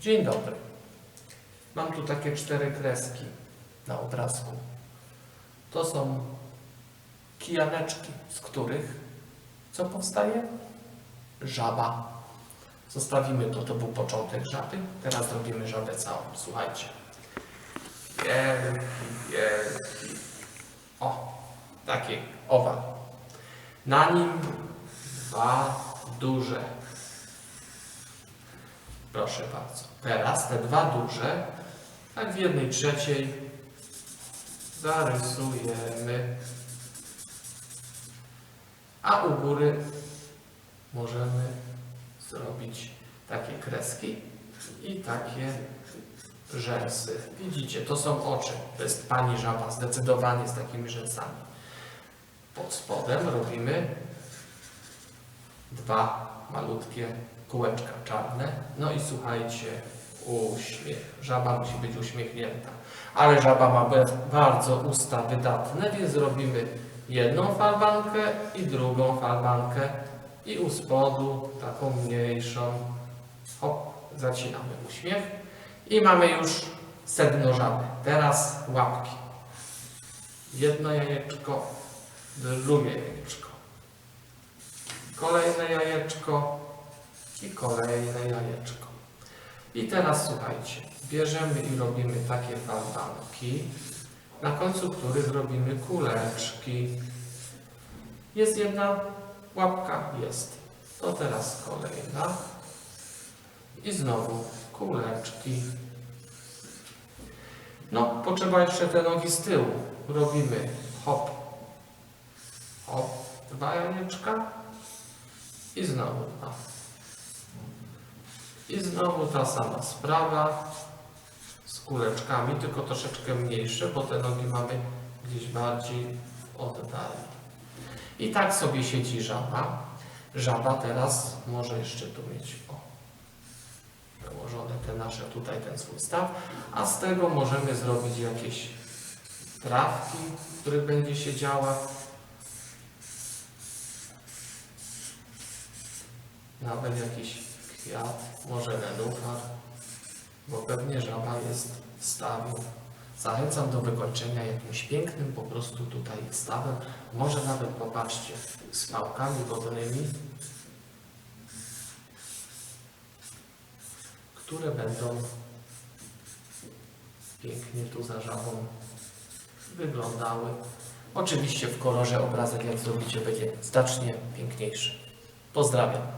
Dzień dobry. Mam tu takie cztery kreski na obrazku. To są kijaneczki, z których co powstaje? Żaba. Zostawimy to, to był początek żaby. Teraz robimy żabę całą. Słuchajcie. Wielki, wielki. O, taki owal. Na nim dwa duże. Proszę bardzo. Teraz te dwa duże, tak w jednej trzeciej zarysujemy. A u góry możemy zrobić takie kreski i takie rzęsy. Widzicie, to są oczy. To jest pani żaba, zdecydowanie z takimi rzęsami. Pod spodem robimy dwa malutkie kółeczka czarne. No i słuchajcie, uśmiech. Żaba musi być uśmiechnięta. Ale żaba ma bardzo usta wydatne, więc robimy jedną falbankę i drugą falbankę i u spodu taką mniejszą. Hop, zacinamy uśmiech i mamy już sedno żaby. Teraz łapki. Jedno jajeczko, drugie jajeczko. Kolejne jajeczko i kolejne jajeczko. I teraz słuchajcie, bierzemy i robimy takie falbanki, na końcu których robimy kuleczki. Jest jedna łapka? Jest. To teraz kolejna. I znowu kuleczki. No, potrzeba jeszcze te nogi z tyłu. Robimy hop, hop, dwa jajeczka i znowu dwa. I znowu ta sama sprawa z kuleczkami, tylko troszeczkę mniejsze, bo te nogi mamy gdzieś bardziej w oddali. I tak sobie siedzi żaba. Żaba teraz może jeszcze tu mieć o, wyłożone te nasze tutaj ten swój staw, a z tego możemy zrobić jakieś trawki, w których będzie siedziała. Nawet jakiś kwiat, może nenufar, bo pewnie żaba jest w stawiu. Zachęcam do wykończenia jakimś pięknym po prostu tutaj stawem. Może nawet popatrzcie z pałkami wodnymi, które będą pięknie tu za żabą wyglądały. Oczywiście w kolorze obrazek jak zrobicie będzie znacznie piękniejszy. Pozdrawiam.